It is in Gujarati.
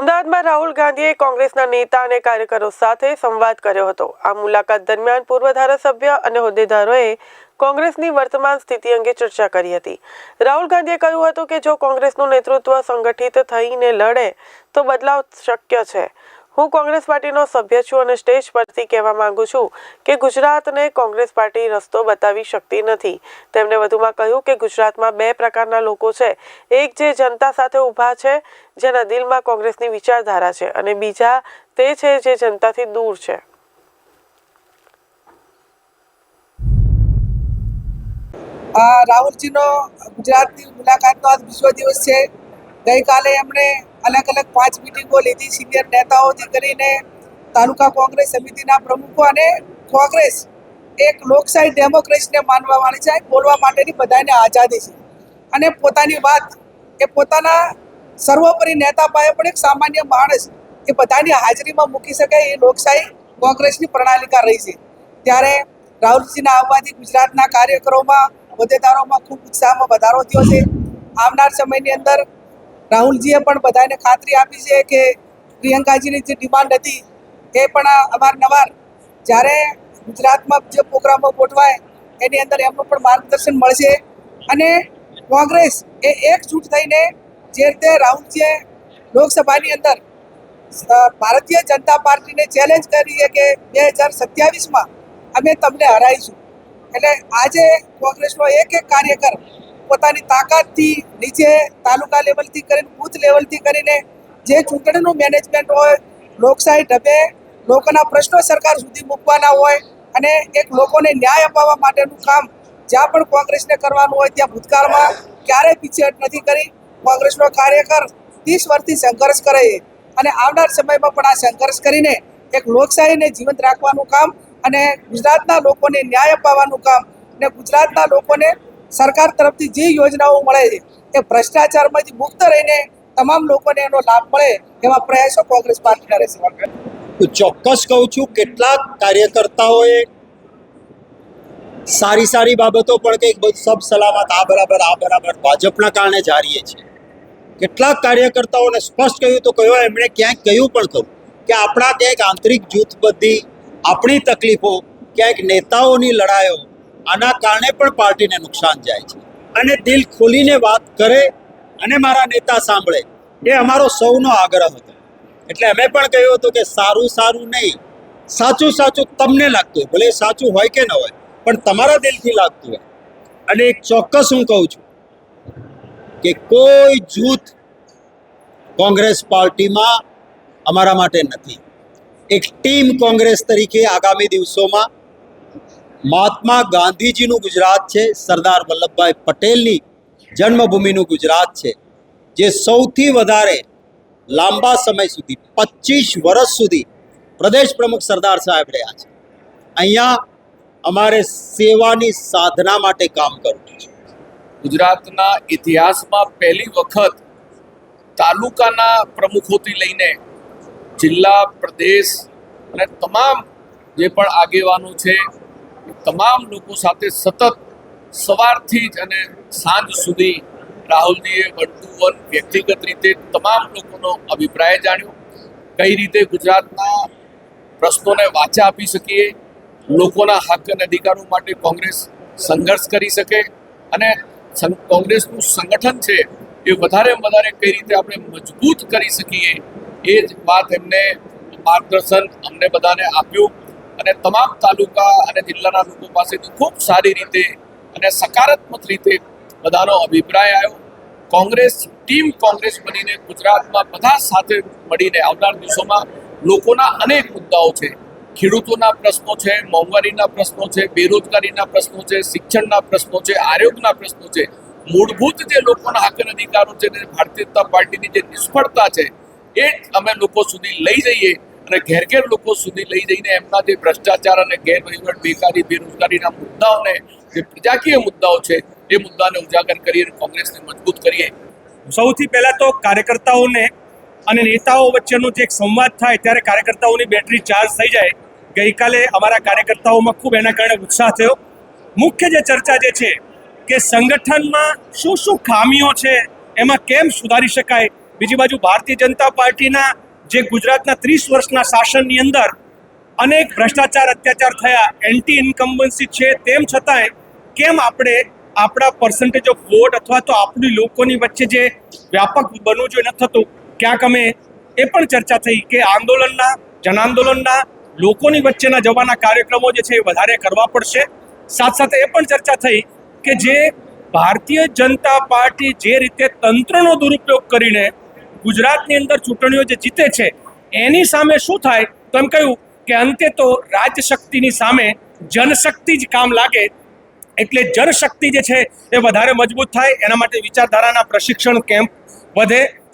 અમદાવાદમાં રાહુલ ગાંધીએ કોંગ્રેસના નેતા અને કાર્યકરો સાથે સંવાદ કર્યો હતો. આ મુલાકાત દરમિયાન પૂર્વ ધારાસભ્ય અને હોદ્દેદારોએ કોંગ્રેસની વર્તમાન સ્થિતિ અંગે ચર્ચા કરી હતી. રાહુલ ગાંધીએ કહ્યું હતું કે જો કોંગ્રેસનું નેતૃત્વ સંગઠિત થઈને લડે, તો બદલાવ શક્ય છે. હું કોંગ્રેસ પાર્ટીનો સભ્ય છું અને સ્ટેજ પરથી કહેવા માંગુ છું કે ગુજરાતને કોંગ્રેસ પાર્ટી રસ્તો બતાવી શકતી નથી. તેમણે વધુમાં કહ્યું કે ગુજરાતમાં બે પ્રકારના લોકો છે. એક જે જનતા સાથે ઊભા છે, જેના દિલમાં કોંગ્રેસની વિચારધારા છે અને બીજા તે છે જે જનતાથી દૂર છે. રાહુલજીનો ગુજરાતની મુલાકાતનો આજ વિશ્વ દિવસ છે. ગઈકાલે એમણે અલગ અલગ પાંચ મિટિંગો લીધી. સિનિયર નેતાઓથી કરીને તાલુકા કોંગ્રેસ સમિતિના પ્રમુખો અને કોંગ્રેસ એક લોકશાહી ડેમોક્રેસીને માનવાવાળી છે. બોલવા માટેની બધાને આઝાદી છે. અને પોતાની વાત એ પોતાના સર્વોપરી નેતા પાસે પણ એક સામાન્ય માણસ એ બધાની હાજરીમાં મૂકી શકે એ લોકશાહી કોંગ્રેસની પ્રણાલિકા રહી છે. ત્યારે રાહુલજીના આવવાથી ગુજરાતના કાર્યકરોમાં હોદ્દેદારોમાં ખૂબ ઉત્સાહમાં વધારો થયો છે. આવનાર સમયની અંદર રાહુલજીએ પણ બધાને ખાતરી આપી છે કે પ્રિયંકાજીની જે ડિમાન્ડ હતી એ પણ અવારનવાર જ્યારે ગુજરાતમાં જે પ્રોગ્રામો ગોઠવાય, એની અંદર એમનું પણ માર્ગદર્શન મળશે. અને કોંગ્રેસ એ એકજૂટ થઈને જે રીતે રાહુલજીએ લોકસભાની અંદર ભારતીય જનતા પાર્ટીને ચેલેન્જ કરી છે કે બે હજાર સત્યાવીસમાં અમે તમને હરાઈશું. એટલે આજે કોંગ્રેસનો એક એક કાર્યકર પોતાની તાકાતથી નીચે તાલુકા લેવલથી કરીને બૂથ લેવલથી કરીને જે ચૂંટણીનું મેનેજમેન્ટ હોય, લોકશાહી ઢબે લોકોના પ્રશ્નો સરકાર સુધી મૂકવાના હોય અને એક લોકોને ન્યાય અપાવવા માટેનું કામ જ્યાં પણ કોંગ્રેસને કરવાનું હોય ત્યાં ભૂતકાળમાં ક્યારેય પીછેહટ નથી કરી. કોંગ્રેસનો કાર્યકર ત્રીસ વર્ષથી સંઘર્ષ કરે અને આવનાર સમયમાં પણ આ સંઘર્ષ કરીને એક લોકશાહીને જીવંત રાખવાનું કામ અને ગુજરાતના લોકોને ન્યાય અપાવવાનું કામ અને ગુજરાતના લોકોને સરકાર તરફથી જે યોજનાઓ મળે છે એ ભ્રષ્ટાચારમાંથી મુક્ત રહીને તમામ લોકોને એનો લાભ મળે એવા પ્રયાસો કોંગ્રેસ પાર્ટીના રહેશે. છે ચોક્કસ કહું છું, કેટલાક કાર્યકર્તાઓએ સારી સારી બાબતો પણ કંઈક બધું, સબ સલામત, આ બરાબર આ બરાબર ભાજપના કારણે જારીએ છે કેટલાક કાર્યકર્તાઓને સ્પષ્ટ કહ્યું તો કહ્યું, એમણે ક્યાંક કહ્યું પણ કહ્યું કે આપણા ક્યાંક આંતરિક જૂથબદ્ધી, આપણી તકલીફો, ક્યાંક નેતાઓની લડાઈઓ આના કારણે પણ પાર્ટીને નુકસાન જાય છે. અને દિલ ખોલીને વાત કરે અને મારા નેતા સાંભળે, એ અમારો સૌનો આગ્રહ હતો. એટલે અમે પણ કહ્યું હતું કે સારું સારું નહીં, સાચું સાચું તમને લાગતું હોય, ભલે સાચું હોય કે ન હોય, પણ તમારા દિલથી લાગતું હોય. અને એક ચોક્કસ હું કહું છું કે કોઈ જૂથ કોંગ્રેસ પાર્ટીમાં અમારા માટે નથી. એક ટીમ કોંગ્રેસ તરીકે આગામી દિવસોમાં મહાત્મા ગાંધીજીનું ગુજરાત છે, સરદાર વલ્લભભાઈ પટેલની જન્મભૂમિનું ગુજરાત છે, જે સૌથી વધારે લાંબા સમય સુધી પચીસ વર્ષ સુધી પ્રદેશ પ્રમુખ સરદાર સાહેબ રહ્યા છે. અહીંયા અમારે સેવાની સાધના માટે કામ કરવું છે. ગુજરાતના ઇતિહાસમાં પહેલી વખત તાલુકાના પ્રમુખોથી લઈને જિલ્લા, પ્રદેશ અને તમામ જે પણ આગેવાનો છે તમામ લોકો સાથે સતત સવારથી જ અને સાંજ સુધી રાહુલજીએ વન ટુ વન વ્યક્તિગત રીતે તમામ લોકોનો અભિપ્રાય જાણ્યો. કઈ રીતે ગુજરાતના પ્રશ્નોને વાચા આપી શકીએ, લોકોના હક અને અધિકારો માટે કોંગ્રેસ સંઘર્ષ કરી શકે અને કોંગ્રેસનું સંગઠન છે એ વધારે વધારે કઈ રીતે આપણે મજબૂત કરી શકીએ એ જ વાત એમને માર્ગદર્શન અમને બધાને આપ્યું. અને તમામ તાલુકા અને જિલ્લાના લોકો પાસેથી ખૂબ સારી રીતે અને સકારાત્મક રીતે બધાનો અભિપ્રાય આવ્યો. કોંગ્રેસ ટીમ કોંગ્રેસ બનીને ગુજરાતમાં બધા સાથે મળીને આવનાર દિવસોમાં લોકોના અનેક મુદ્દાઓ છે. ખેડૂતોના પ્રશ્નો છે, મોંઘવારીના પ્રશ્નો છે, બેરોજગારીના પ્રશ્નો છે, શિક્ષણના પ્રશ્નો છે, આરોગ્યના પ્રશ્નો છે. મૂળભૂત જે લોકોના હક અધિકારો છે ભારતીય જનતા પાર્ટીની જે નિષ્ફળતા છે, એ અમે લોકો સુધી લઈ જઈએ અને ઘેર ઘેર લોકો સુધી લઈ જઈને એમના જે ભ્રષ્ટાચાર અને ગેરવહીવટ, બેકારી, બેરોજગારીના મુદ્દાઓને, જે પ્રજાકીય મુદ્દાઓ છે, એ મુદ્દાને ઉજાગર કરીએ અને કોંગ્રેસને મજબૂત કરીએ. સૌથી પહેલા તો કાર્યકર્તાઓને અને નેતાઓ વચ્ચેનો જે એક સંવાદ થાય ત્યારે કાર્યકર્તાઓની બેટરી ચાર્જ થઈ જાય. ગઈકાલે અમારા કાર્યકર્તાઓમાં ખૂબ એના કારણે ઉત્સાહ થયો. મુખ્ય જે ચર્ચા જે છે કે સંગઠનમાં શું શું ખામીઓ છે, એમાં કેમ સુધારી શકાય? બીજી બાજુ ભારતીય જનતા પાર્ટીના જે ગુજરાતના ત્રીસ વર્ષના શાસનની અંદર અનેક ભ્રષ્ટાચાર, અત્યાચાર થયા એન્ટી ઇન્કમ્બન્સી છે, તેમ છતાંય કેમ આપણે આપણા પર્સન્ટેજ ઓફ વોટ અથવા તો આપણી લોકોની વચ્ચે જે વ્યાપક બનવું જોઈએ, નથી થતું. ક્યાંક અમે એ પણ ચર્ચા થઈ કે આંદોલનના, જનાંદોલનના, લોકોની વચ્ચેના જવાના કાર્યક્રમો જે છે એ વધારે કરવા પડશે. સાથ સાથે એ પણ ચર્ચા થઈ કે જે ભારતીય જનતા પાર્ટી જે રીતે તંત્રનો દુરુપયોગ કરીને ગુજરાતની અંદર ચૂંટણીઓ જે જીતે છે, એની સામે શું થાય? તો એમ કહ્યું કે અંતે તો રાજશક્તિની સામે જનશક્તિ જ કામ લાગે. એટલે જનશક્તિ જે છે, એ વધારે મજબૂત થાય. એના માટે વિચારધારાના પ્રશિક્ષણ કેમ્પ વધે.